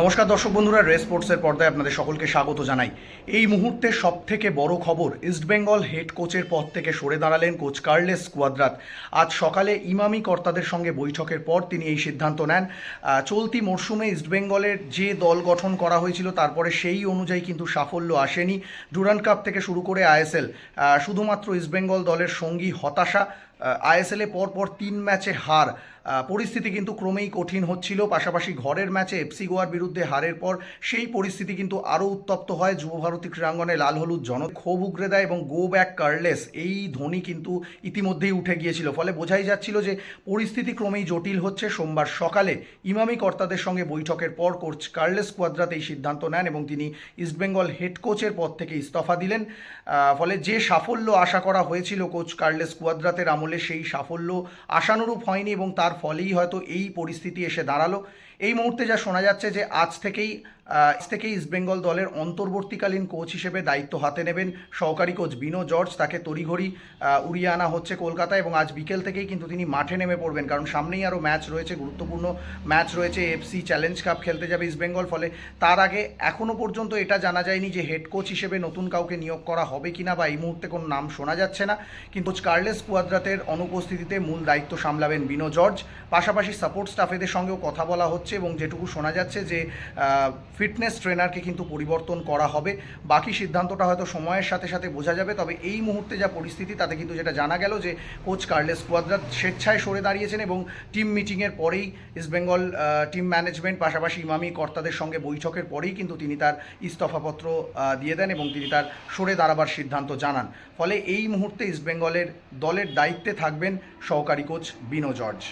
নমস্কার দর্শক বন্ধুরা, রেস স্পোর্টসের পর্দায় আপনাদের সকলকে স্বাগত জানাই। এই মুহূর্তে সব থেকে বড় খবর ইস্টবেঙ্গল হেড কোচের পদ থেকে সরে দাঁড়ালেন কোচ কার্লেস কুয়াদ্রাত। আজ সকালে ইমামি কর্তাদের সঙ্গে বৈঠকের পর তিনি এই সিদ্ধান্ত নেন। চলতি মরশুমে ইস্টবেঙ্গলের যে দল গঠন করা হয়েছিল, তারপরে সেই অনুযায়ী কিন্তু সাফল্য আসেনি। ডুরান কাপ থেকে শুরু করে আইএসএল শুধুমাত্র ইস্টবেঙ্গল দলের সঙ্গী হতাশা। আইএসএলে পরপর তিন ম্যাচে হার। পরিস্থিতি কিন্তু ক্রমেই কঠিন হচ্ছিল। পাশাপাশি ঘরের ম্যাচে এফসি গোয়ার বিরুদ্ধে হারের পর সেই পরিস্থিতি কিন্তু আরও উত্তপ্ত হয় যুবভারতী ক্রীড়াঙ্গনে লাল হলুদ জন ক্ষোভ উগরে দেয় এবং গো ব্যাক কার্লেস এই ধ্বনি কিন্তু ইতিমধ্যেই উঠে গিয়েছিল। ফলে বোঝাই যাচ্ছিল যে পরিস্থিতি ক্রমেই জটিল হচ্ছে। সোমবার সকালে ইমামি কর্তাদের সঙ্গে বৈঠকের পর কোচ কার্লেস কোয়াদ্রাত এই সিদ্ধান্ত নেন এবং তিনি ইস্টবেঙ্গল হেড কোচের পদ থেকে ইস্তফা দিলেন। ফলে যে সাফল্য আশা করা হয়েছিল কোচ কার্লেস কুয়াদ্রাতের আমলে সেই সাফল্য আশানুরূপ হয়নি এবং তার ফলেই হয়তো এই পরিস্থিতি এসে দাঁড়াল। এই মুহূর্তে যা শোনা যাচ্ছে যে আজ থেকেই আজ থেকেই ইস্টবেঙ্গল দলের অন্তর্বর্তীকালীন কোচ হিসেবে দায়িত্ব হাতে নেবেন সহকারী কোচ বিনো জর্জ। তাকে তড়িঘড়ি উড়িয়ে আনা হচ্ছে কলকাতায় এবং আজ বিকেল থেকেই কিন্তু তিনি মাঠে নেমে পড়বেন। কারণ সামনেই আরও ম্যাচ রয়েছে, গুরুত্বপূর্ণ ম্যাচ রয়েছে এফসি চ্যালেঞ্জ কাপ খেলতে যাবে ইস্টবেঙ্গল ফলে তার আগে এখনও পর্যন্ত এটা জানা যায়নি যে হেড কোচ হিসেবে নতুন কাউকে নিয়োগ করা হবে কিনা বা এই মুহূর্তে কোনো নাম শোনা যাচ্ছে না। কিন্তু কার্লেস কুয়াদ্রাতের অনুপস্থিতিতে মূল দায়িত্ব সামলাবেন বিনো জর্জ। পাশাপাশি সাপোর্ট স্টাফেদের সঙ্গেও কথা বলা হচ্ছে এবং যেটুকু শোনা যাচ্ছে যে ফিটনেস ট্রেনারকে কিন্তু পরিবর্তন করা হবে। বাকি সিদ্ধান্তটা হয়তো সময়ের সাথে সাথে বোঝা যাবে, তবে এই মুহূর্তে যা পরিস্থিতি তাতে কিন্তু যেটা জানা গেল যে, কোচ কার্লেস কুয়াদ্রাত স্বেচ্ছায় সরে দাঁড়িয়েছেন এবং টিম মিটিংয়ের পরেই ইস্টবেঙ্গল টিম ম্যানেজমেন্ট, পাশাপাশি ইমামি কর্তাদের সঙ্গে বৈঠকের পরেই কিন্তু তিনি তার ইস্তফাপত্র দিয়ে দেন এবং তিনি তার সরে দাঁড়াবার সিদ্ধান্ত জানান। ফলে এই মুহূর্তে ইস্টবেঙ্গলের দলের দায়িত্বে থাকবেন সহকারী কোচ বিনো জর্জ।